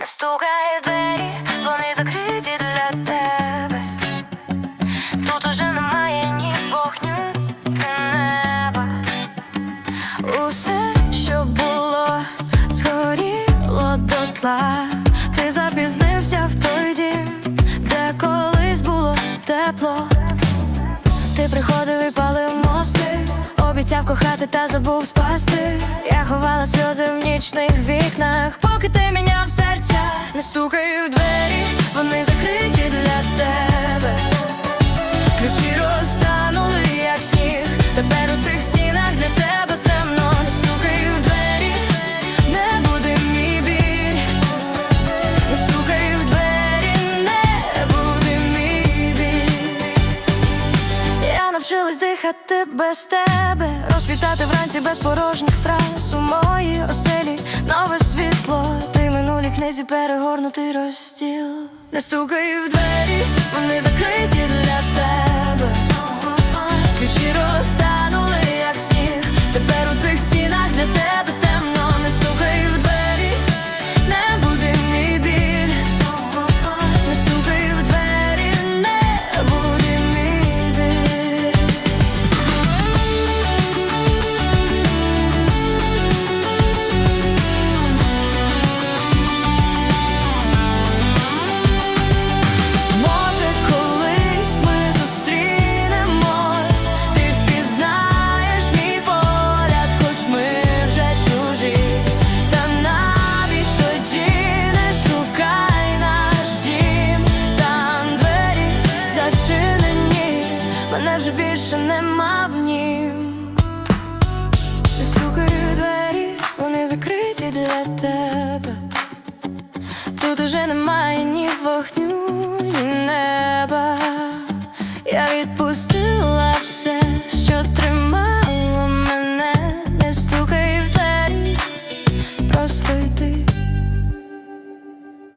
В двері, вони закриті для тебе. Тут уже немає ні вогню, ні неба. Усе, що було, згоріло дотла. Ти запізнився в той дім, де колись було тепло. Ти приходив і палив мости, обіцяв кохати та забув спасти. Я ховала сльози в нічних вікнах, поки ти міняв стукай в двері, вони закриті для тебе. Ключі розтанули, як сніг. Тепер у цих стінах для тебе темно. Не стукай в двері, не буде мій біль. Не стукай в двері, не буде мій біль. Я навчилась дихати без тебе, розквітати вранці без порожніх фраз у моїй оселі нове книзі перегорнутий розділ. Не стукай в двері, вони закриті мене вже більше нема в нім. Не стукай двері, вони закриті для тебе. Тут уже немає ні вогню, ні неба.